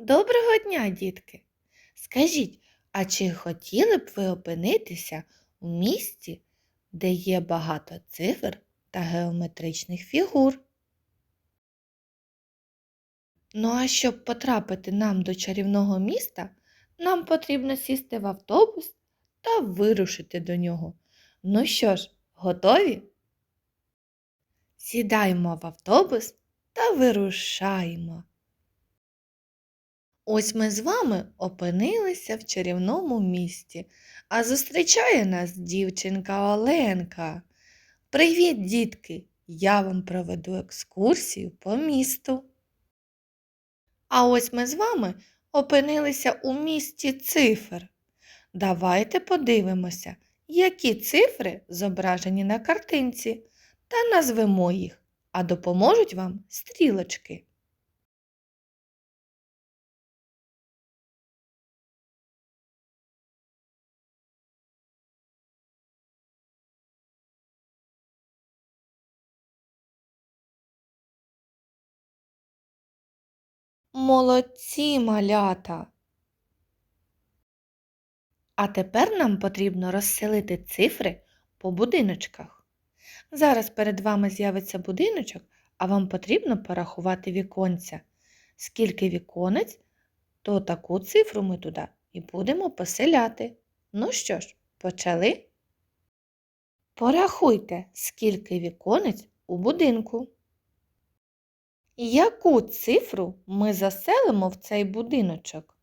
Доброго дня, дітки! Скажіть, а чи хотіли б ви опинитися у місті, де є багато цифр та геометричних фігур? Ну а щоб потрапити нам до чарівного міста, нам потрібно сісти в автобус та вирушити до нього. Ну що ж, готові? Сідаємо в автобус та вирушаємо. Ось ми з вами опинилися в чарівному місті, а зустрічає нас дівчинка Оленка. Привіт, дітки! Я вам проведу екскурсію по місту. А ось ми з вами опинилися у місті цифр. Давайте подивимося, які цифри зображені на картинці, та назвемо їх, а допоможуть вам стрілочки. Молодці малята! А тепер нам потрібно розселити цифри по будиночках. Зараз перед вами з'явиться будиночок, а вам потрібно порахувати віконця. Скільки віконець, то таку цифру ми туди і будемо поселяти. Ну що ж, почали? Порахуйте, скільки віконець у будинку. Яку цифру ми заселимо в цей будиночок?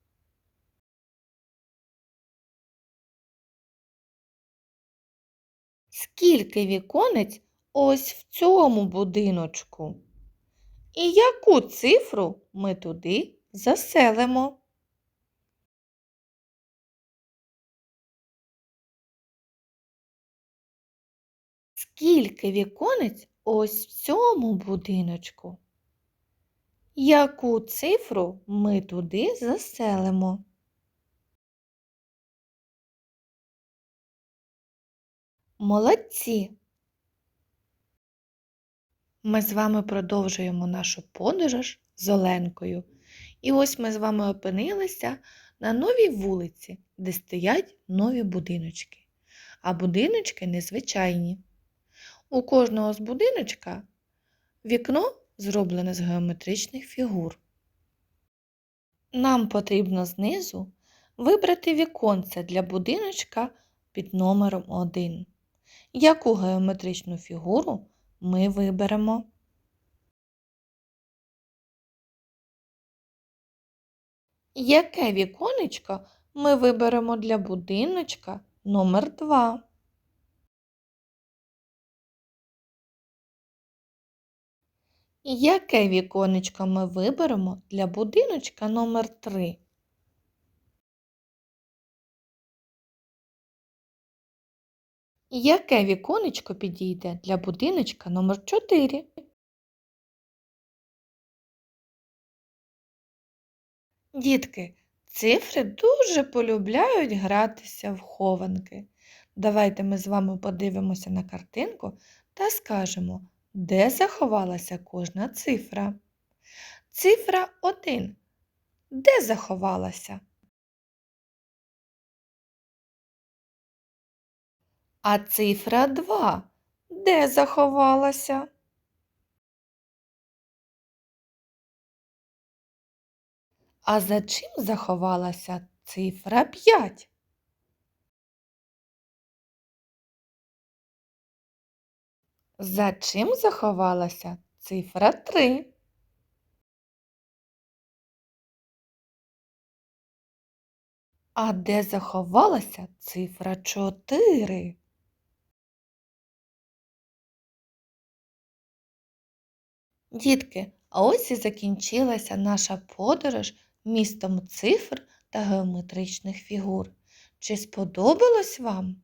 Скільки віконець ось в цьому будиночку? І яку цифру ми туди заселимо? Скільки віконець ось в цьому будиночку? Яку цифру ми туди заселимо? Молодці! Ми з вами продовжуємо нашу подорож з Оленкою. І ось ми з вами опинилися на новій вулиці, де стоять нові будиночки. А будиночки незвичайні. У кожного з будиночка вікно зроблене з геометричних фігур. Нам потрібно знизу вибрати віконце для будиночка під номером 1. Яку геометричну фігуру ми виберемо? Яке віконечко ми виберемо для будиночка номер 2? Яке віконечко ми виберемо для будиночка номер 3? Яке віконечко підійде для будиночка номер 4? Дітки, цифри дуже полюбляють гратися в хованки. Давайте ми з вами подивимося на картинку та скажемо, де заховалася кожна цифра. Цифра 1. Де заховалася? А цифра 2. Де заховалася? А за чим заховалася цифра 5? За чим заховалася цифра 3? А де заховалася цифра 4? Дітки, а ось і закінчилася наша подорож містом цифр та геометричних фігур. Чи сподобалось вам?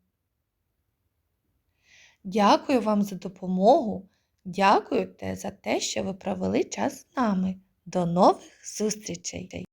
Дякую вам за допомогу. Дякую за те, що ви провели час з нами. До нових зустрічей!